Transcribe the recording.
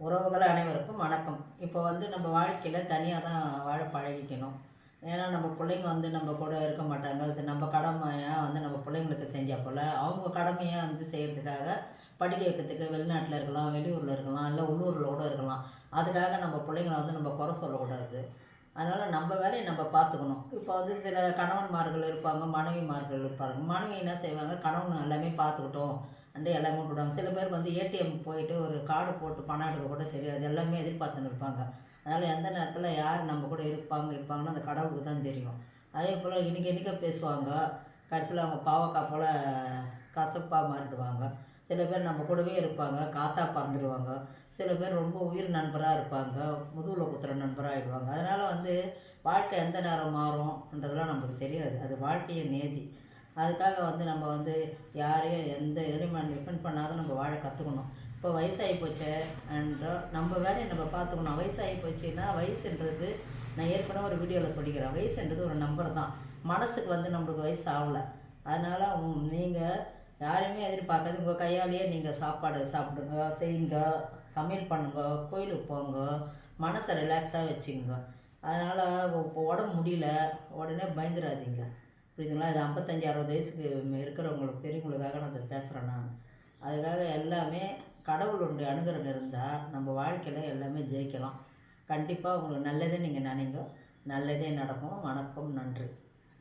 உறவுகள் அனைவருக்கும் வணக்கம். இப்போ வந்து நம்ம வாழ்க்கையில் தனியாக தான் வாழ பழகிக்கணும். ஏன்னா நம்ம பிள்ளைங்க வந்து நம்ம கூட இருக்க மாட்டாங்க. சரி, நம்ம கடமையாக வந்து நம்ம பிள்ளைங்களுக்கு செஞ்சால் போல் அவங்க கடமையாக வந்து செய்கிறதுக்காக படிக்க வைக்கிறதுக்கு வெளிநாட்டில் இருக்கலாம் வெளியூரில் இருக்கலாம் இல்லை உள்ளூரில் கூட இருக்கலாம். அதுக்காக நம்ம பிள்ளைங்கள வந்து நம்ம குறை சொல்லக்கூடாது. அதனால் நம்ம வேலையை நம்ம பார்த்துக்கணும். இப்போ வந்து சில கணவன்மார்கள் இருப்பாங்க மனைவிமார்கள் இருப்பாங்க. மனைவி என்ன செய்வாங்க? கணவன் எல்லாமே பார்த்துக்கிட்டோம். அண்டு எல்லாமே விட்டுடுவாங்க சில பேர் வந்து ஏடிஎம் போயிட்டு ஒரு கார்டு போட்டு பணம் எடுக்க கூட தெரியாது. எல்லாமே எதிர்பார்த்துன்னு இருப்பாங்க அதனால் எந்த நேரத்தில் யார் நம்ம கூட இருப்பாங்க இருப்பாங்கன்னு அந்த கடவுளுக்கு தான் தெரியும். அதே போல் இன்றைக்கி இன்றைக்கி பேசுவாங்க. கடைசியில் அவங்க பாவக்காய் போல் கசப்பாக மாறிடுவாங்க. சில பேர் நம்ம கூடவே இருப்பாங்க. காத்தா பறந்துடுவாங்க சில பேர் ரொம்ப உயிர் நண்பராக இருப்பாங்க. முதுகில் குத்துற நண்பராக ஆகிடுவாங்க அதனால் வந்து வாழ்க்கை எந்த நேரம் மாறும்ன்றதெல்லாம் நமக்கு தெரியாது. அது வாழ்க்கையின் நேதி. அதுக்காக வந்து நம்ம வந்து யாரையும் எந்த எதுலையும் டிபெண்ட் பண்ணாத நம்ம வாழ கற்றுக்கணும் இப்போ வயசாகி போச்சே என்ற நம்ம வேலையை நம்ம பார்த்துக்கணும். வயசாகி போச்சுன்னா வயசுன்றது நான் ஏற்கனவே ஒரு வீடியோவில் சொல்லிக்கிறேன். வயசுன்றது ஒரு நம்பர் தான். மனசுக்கு வந்து நம்மளுக்கு வயசு ஆகலை. அதனால் நீங்கள் யாரையுமே எதிர்பார்க்காது உங்கள் கையாலேயே நீங்கள் சாப்பாடு சாப்பிடுங்க செய்யுங்க சமையல் பண்ணுங்க கோயிலுக்கு போங்க மனசை ரிலாக்ஸாக வச்சுங்க அதனால் உடம்பு முடியல உடனே பயந்துடாதீங்க. புரியுதுங்களா? அது ஐம்பத்தஞ்சு அறுபது வயசுக்கு இருக்கிறவங்களுக்கு பெரியவங்களுக்காக நான் அதை பேசுகிறேன் நான் அதுக்காக எல்லாமே கடவுளுடைய அனுகிரகம் இருந்தால் நம்ம வாழ்க்கையில் எல்லாமே ஜெயிக்கலாம். கண்டிப்பாக உங்களுக்கு நல்லதே நீங்கள் நினைங்க. நல்லதே நடக்கும். வணக்கம் நன்றி.